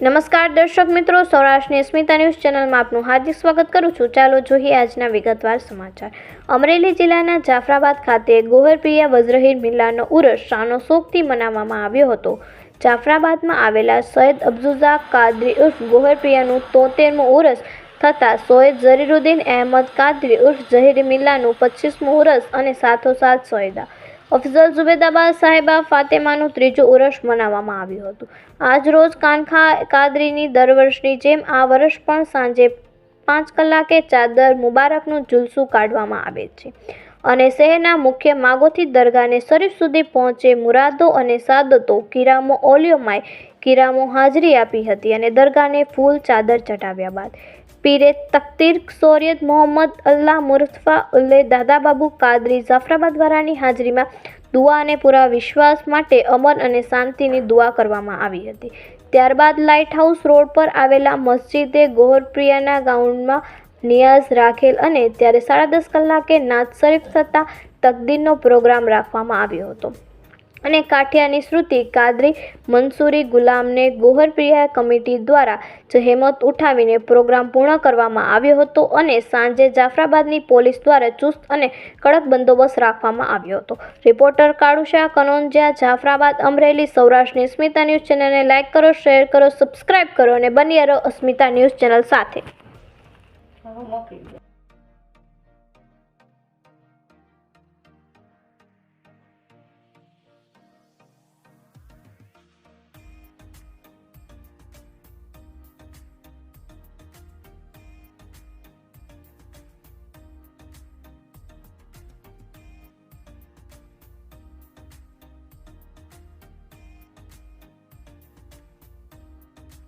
નમસ્કાર દર્શક મિત્રો, સૌરાષ્ટ્રની સ્મિતા ન્યૂઝ ચેનલમાં આપનું હાર્દિક સ્વાગત કરું છું. ચાલો જોઈએ આજના વિગતવાર સમાચાર. અમરેલી જિલ્લાના જાફરાબાદ ખાતે ગોહરપ્રિયા વજ્રહીર મિલ્લાનો ઉરસ શાનો શોકથી મનાવવામાં આવ્યો હતો. જાફરાબાદમાં આવેલા સૈયદ અબ્દુઝા કાદરી ઉર્ફ ગોહરપ્રિયાનું તોતેરમું ઉરસ થતાં સોયદ ઝરીરુદ્દીન અહેમદ કાદરી ઉર્ફ ઝહીર મિલ્લાનું પચીસમું ઉરસ અને સાથોસાથ સૈયદા અફઝલ ઝુબેદાબાદ સાહેબા ફાતેમાનું ત્રીજું ઉરસ મનાવવામાં આવ્યું હતું. આજ રોજ કાનખા કાદરીની દર વર્ષની જેમ આ વર્ષ પણ સાંજે પાંચ કલાકે ચાદર મુબારકનું જુલસું કાઢવામાં આવે છે અને શહેરના મુખ્ય માગોથી દરગાહને શરીફ સુધી પહોંચે મુરાદો અને સાદતો કિરામો ઓલિયોમાય કિરામો હાજરી આપી હતી અને દરગાહને ફૂલ ચાદર ચટાવ્યા બાદ. પીરે તકતીર સોરિયત મોહમ્મદ અલ્લાહ મુરફા ઉલ્લે દાદાબાબુ કાદરી જાફરાબાદ વાળાની હાજરીમાં દુઆ અને પૂરા વિશ્વાસ માટે અમર અને શાંતિની દુઆ કરવામાં આવી હતી. ત્યારબાદ લાઇટ હાઉસ રોડ પર આવેલા મસ્જિદે ગોહરપ્રિયાના ગાઉનમાં નિયાઝ રાખેલ અને ત્યારે સાડા દસ કલાકે નાત શરીફ થતાં તકદીરનો પ્રોગ્રામ રાખવામાં આવ્યો હતો. અને કાઠિયાની શ્રુતિ કાદરી મંસૂરી ગુલામને ગોહરપ્રિયા કમિટી દ્વારા જહેમત ઉઠાવીને પ્રોગ્રામ પૂર્ણ કરવામાં આવ્યો હતો અને સાંજે જાફરાબાદની પોલીસ દ્વારા ચુસ્ત અને કડક બંદોબસ્ત રાખવામાં આવ્યો હતો. રિપોર્ટર કાળુશા કનોંજિયા, જાફરાબાદ અમરેલી સૌરાષ્ટ્રની અસ્મિતા ન્યૂઝ ચેનલને લાઇક કરો, શેર કરો, સબસ્ક્રાઇબ કરો અને બની રહો અસ્મિતા ન્યૂઝ ચેનલ સાથે.